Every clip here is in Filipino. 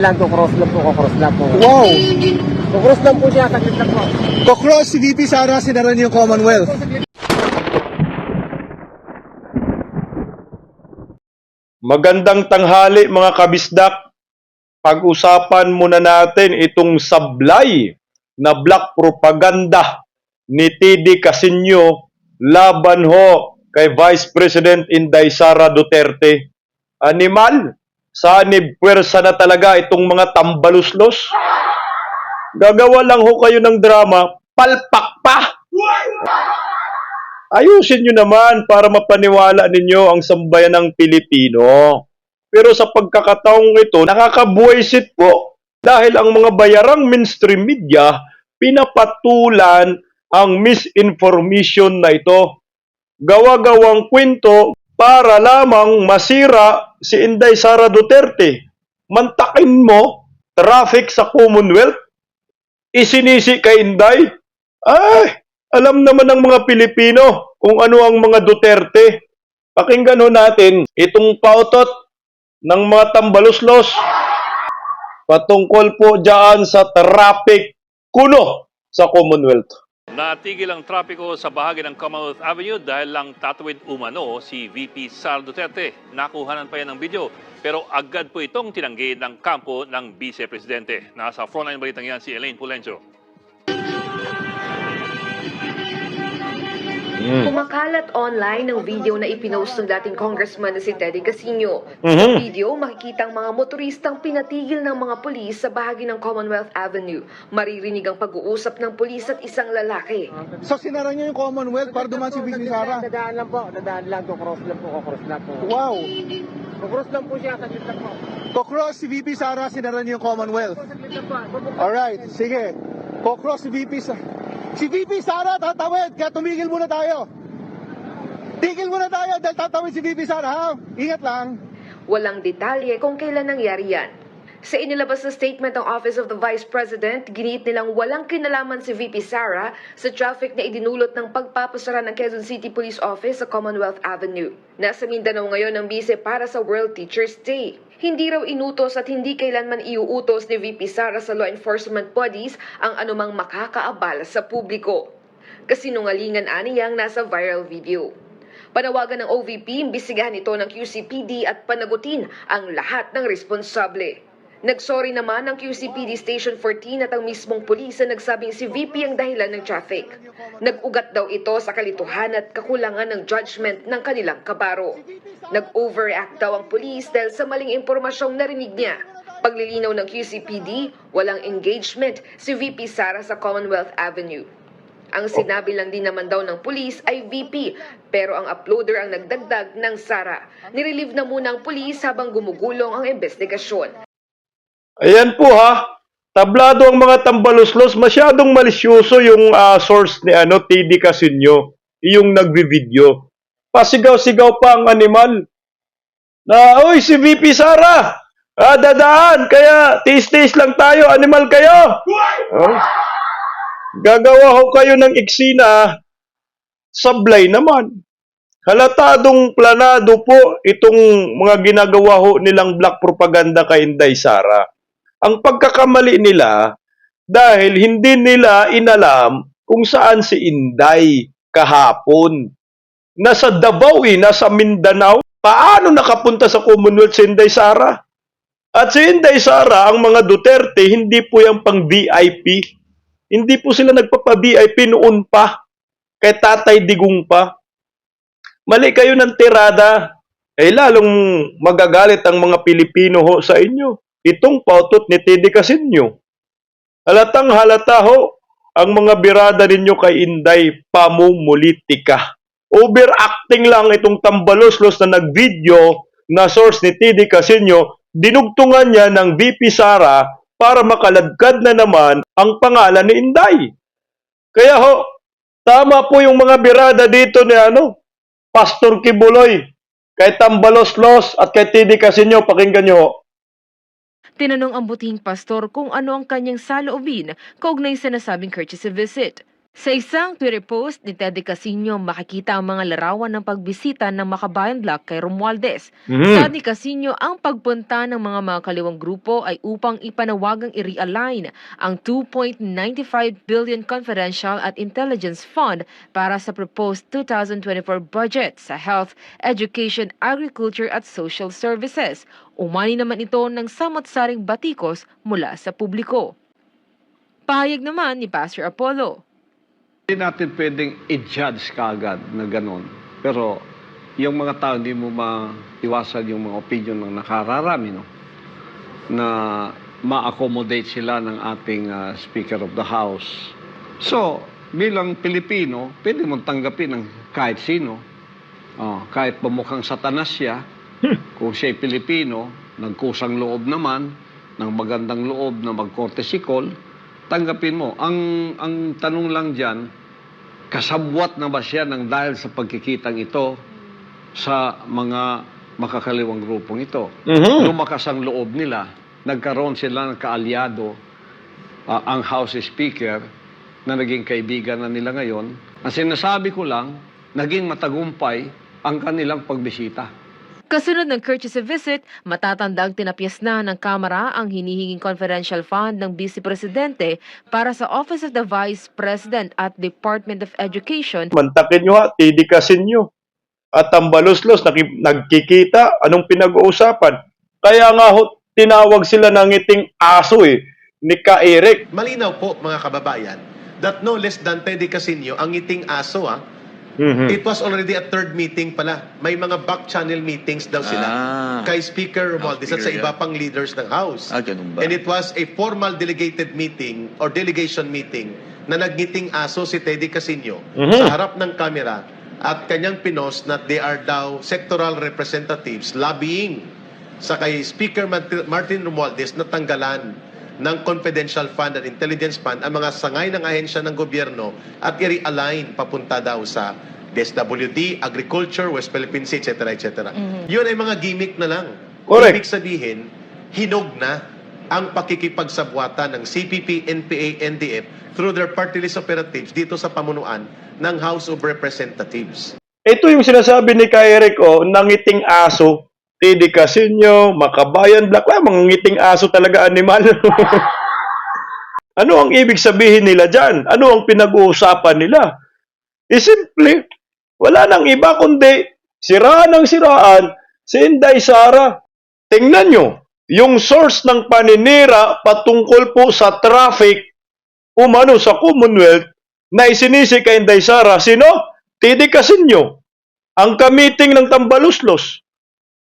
lang to cross lang po, cross lang po. Wow! cross lang po siya, saglit lang po. Kokros si VP Sara sinara niyo yung Commonwealth. Magandang tanghali mga kabisdak. Pag-usapan muna natin itong sablay na black propaganda ni TD Casinyo laban ho kay Vice President Inday Sara Duterte. Animal, sanib pwersa na talaga itong mga tambaluslos. Gagawa lang ho kayo ng drama, palpak pa! Ayusin nyo naman para mapaniwala ninyo ang sambayan ng Pilipino. Pero sa pagkakataong ito, nakakabuwisit po dahil ang mga bayarang mainstream media pinapatulan ang misinformation na ito. Gawa-gawang kwento para lamang masira si Inday Sara Duterte. Mantakin mo, traffic sa Commonwealth, isinisi kay Inday. Ay, alam naman ng mga Pilipino kung ano ang mga Duterte. Pakinggan ho natin itong pautot ng mga tambaluslos patungkol po dyan sa traffic kuno sa Commonwealth. Natigil ang trapiko sa bahagi ng Commonwealth Avenue dahil lang tatawid umano si VP Sara Duterte. Nakuhanan pa yan ng video pero agad po itong tinanggi ng kampo ng Vice Presidente. Nasa frontline balitang yan si Elaine Pulencio. Kumakalat online ng video na ipinost ng dating congressman na si Teddy Casino. Sa Mhm. video, makikita ang mga motoristang pinatigil ng mga pulis sa bahagi ng Commonwealth Avenue. Maririnig ang pag-uusap ng pulis at isang lalaki. So sinara niyo yung Commonwealth para dumaan si VP Sara. Dadaan lang po, dadaan lang to cross lang po, cross lang po. Wow! cross lang po siya, saglit lang po. Kokros si VP Sara sinara niyo yung Commonwealth. Saglit lang po. Alright, sige. Kokros si VP Sara. Si VP Sara tatawid, kaya tumigil muna tayo. Tigil muna tayo dahil tatawid si VP Sara ha. Ingat lang. Walang detalye kung kailan nangyari yan. Sa inilabas na statement ng Office of the Vice President, ginit nilang walang kinalaman si VP Sara sa traffic na idinulot ng pagpapasara ng Quezon City Police Office sa Commonwealth Avenue. Nasa Mindanao ngayon ang bise para sa World Teachers Day. Hindi raw inutos at hindi kailanman iuutos ni VP Sara sa law enforcement bodies ang anumang makakaabala sa publiko. Kasinungalingan aniyang nasa viral video. Panawagan ng OVP, imbisigahan ito ng QCPD at panagutin ang lahat ng responsable. Nagsorry naman ang QCPD Station 14 at ang mismong pulis na nagsabing si VP ang dahilan ng traffic. Nag-ugat daw ito sa kalituhan at kakulangan ng judgment ng kanilang kabaro. Nag-overreact daw ang pulis dahil sa maling impormasyong narinig niya. Paglilinaw ng QCPD, walang engagement si VP Sara sa Commonwealth Avenue. Ang sinabi lang din naman daw ng pulis ay VP, pero ang uploader ang nagdagdag ng Sara. Nirelieve na muna ang pulis habang gumugulong ang investigasyon. Ayan po ha. Tablado ang mga tambaluslos. Masyadong malisyoso yung ah, source ni ano, TD Casinyo. Yung nagbi-video. Pasigaw-sigaw pa ang animal. Na, oy, si VP Sara! Ah, dadaan! Kaya, tis-tis lang tayo. Animal kayo! Oh. Gagawa ho kayo ng eksina. Sablay naman. Halatadong planado po itong mga ginagawa ho nilang black propaganda kay Inday Sara. Ang pagkakamali nila dahil hindi nila inalam kung saan si Inday kahapon. Nasa Davao eh, nasa Mindanao. Paano nakapunta sa Commonwealth si Inday Sara? At si Inday Sara, ang mga Duterte, hindi po yung pang VIP. Hindi po sila nagpapa-VIP noon pa. Kay Tatay Digong pa. Mali kayo ng tirada. Eh lalong magagalit ang mga Pilipino ho sa inyo. Itong pautot ni Teddy Casinyo. Halatang halata ho ang mga birada ninyo kay Inday pamumulitika. Overacting lang itong tambaloslos na nagvideo na source ni Teddy Casinyo, dinugtungan niya ng VP Sara para makaladkad na naman ang pangalan ni Inday. Kaya ho, tama po yung mga birada dito ni ano, Pastor Kibuloy, kay Tambaloslos at kay Teddy Casinyo, pakinggan nyo ho. Tinanong ang butihing pastor kung ano ang kanyang saloobin kaugnay sa nasabing courtesy visit. Sa isang Twitter post ni Teddy Casino, makikita ang mga larawan ng pagbisita ng Makabayan Block kay Romualdez. Mhm. Sabi ni Casino, ang pagpunta ng mga mga kaliwang grupo ay upang ipanawagang i-realign ang 2.95 billion confidential at intelligence fund para sa proposed 2024 budget sa health, education, agriculture at social services. Umani naman ito ng samot-saring batikos mula sa publiko. Pahayag naman ni Pastor Apollo. Hindi natin pwedeng i-judge kaagad na ganon. Pero yung mga tao, hindi mo maiwasan yung mga opinion ng nakararami, no? Na ma-accommodate sila ng ating ah, Speaker of the House. So, bilang Pilipino, pwede mong tanggapin ng kahit sino. Oh, kahit pamukhang satanas siya, kung siya'y Pilipino, nagkusang loob naman, ng magandang loob na magkorte sikol, tanggapin mo. Ang, ang tanong lang dyan, kasabwat na ba siya ng dahil sa pagkikitang ito sa mga makakaliwang grupong ito? Mhm. Lumakas ang loob nila. Nagkaroon sila ng kaalyado, ah, ang House Speaker, na naging kaibigan na nila ngayon. Ang sinasabi ko lang, naging matagumpay ang kanilang pagbisita. Kasunod ng courtesy visit, matatandang tinapyas na ng Kamara ang hinihinging confidential fund ng Vice Presidente para sa Office of the Vice President at Department of Education Mantakin nyo ha, tidikasin nyo. At ang baluslos, nagkikita, anong pinag-uusapan? Kaya nga ho, tinawag sila ng ngiting aso eh, ni Ka Eric. Malinaw po mga kababayan that no less than Teddy Casino ang ngiting aso ah. Mhm. It was already a third meeting pala. May mga back channel meetings daw sila Ah. kay Speaker Romualdez at sa iba pang leaders ng House. Ah, ganun ba? And it was a formal delegated meeting or delegation meeting na nagngiting aso si Teddy Casino Mhm. sa harap ng kamera at kanyang pinos na they are daw sectoral representatives lobbying sa kay Speaker Martin Romualdez na tanggalan ng confidential fund and intelligence fund ang mga sangay ng ahensya ng gobyerno at i-realign papunta daw sa DSWD, Agriculture, West Philippine Sea, etc. etc. Yun ay mga gimmick na lang. Correct. Ibig sabihin, hinog na ang pakikipagsabwata ng CPP, NPA, NDF through their party list operatives dito sa pamunuan ng House of Representatives. Ito yung sinasabi ni Ka Eric, oh, nangiting aso, tidikasin nyo, makabayan black, wala, mga ngiting aso talaga animal. ano ang ibig sabihin nila dyan? Ano ang pinag-uusapan nila? Eh, simple, wala nang iba kundi siraan ng siraan si Inday Sara. Tingnan nyo, yung source ng paninira patungkol po sa traffic umano sa Commonwealth na isinisi kay Inday Sara. Sino? Tidikasin nyo. Ang kamiting ng Tambaluslos.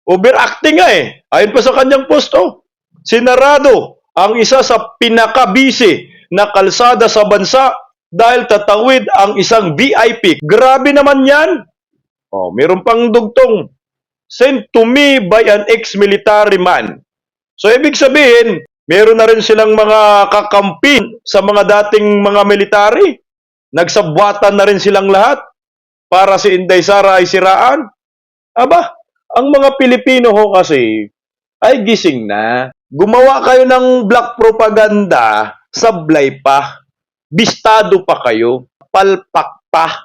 Overacting nga eh. Ayon pa sa kanyang posto. Sinarado ang isa sa pinakabisi na kalsada sa bansa dahil tatawid ang isang VIP. Grabe naman yan. Oh, meron pang dugtong. Sent to me by an ex-military man. So, ibig sabihin, meron na rin silang mga kakampi sa mga dating mga military. Nagsabwatan na rin silang lahat para si Inday Sara ay siraan. Aba, ang mga Pilipino ho kasi ay gising na. Gumawa kayo ng black propaganda, sablay pa. Bistado pa kayo, palpak pa.